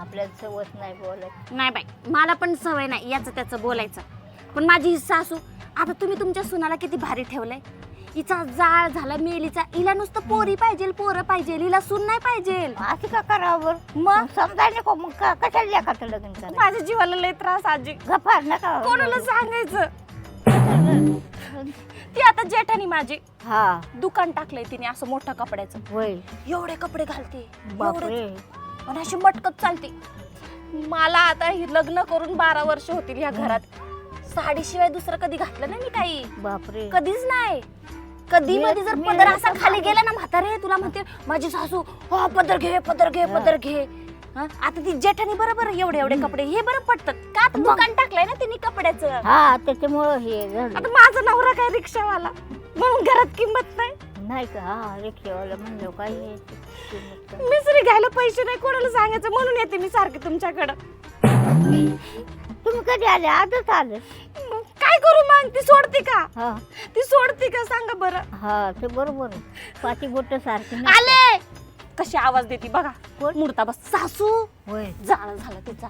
आपल्याला सवत नाही बोलत नाही बाई मला पण सवय नाही याचं त्याचं बोलायचं. पण माझी ही सासू आता तुम्ही तुमच्या सुनाला किती भारी ठेवलंय. हिचा जाळ झाला मेलीचा हिला नुसतं पोरी पाहिजे पोरं पाहिजे हिला सून नाही पाहिजे. असं का करावं? मग? नको मग का कशाला लेखाचं लग्न करायचं माझ्या जीवाला लय त्रास आजी. गप्पा नका. कोणाला सांगायचं? ती आता जेठानी माझी. हा. दुकान टाकलंय तिने असं मोठं कपड्याचं. होय. एवढे कपडे घालते एवढे आणि अशी मटकत चालते. मला आता हे लग्न करून बारा वर्ष होतील ह्या घरात. साडीशिवाय दुसरं कधी घातलं नाही मी काही बापरे. कधीच नाही. कधी मध्ये जर पदर असा खाली गेला ना म्हातारे तुला म्हणते माझी सासू हो पदर घे पदर घे हा. पदर घे. हं? आता ती जेठानी बरोबर एवढे एवढे कपडे हे बरं पडतात का आता. दुकान टाकलंय ना तिने कपड्याचं? हा त्याच्यामुळं हे झालं. आता माझा नवरा काय रिक्षावाला? म्हणून घरात किंमत नाही. नाही का? हा रिक्षावाला म्हणलं काय हे किंमत? मिसरी घ्यायला पैसे नाही कोणाला सांगायचं? म्हणून येते मी सारखे तुमच्याकडं. तुम्ही कधी आले? आजच आले. मग काय करू मग? ती सोडते का? हा. ती सोडते का? सांगा बरं. हा ते बरोबर आहे. पाची बोट सारखी नाही. आले! कशी आवाज देते बघा? मुडता बस. सासू! होय. जाळ झालं तिचा.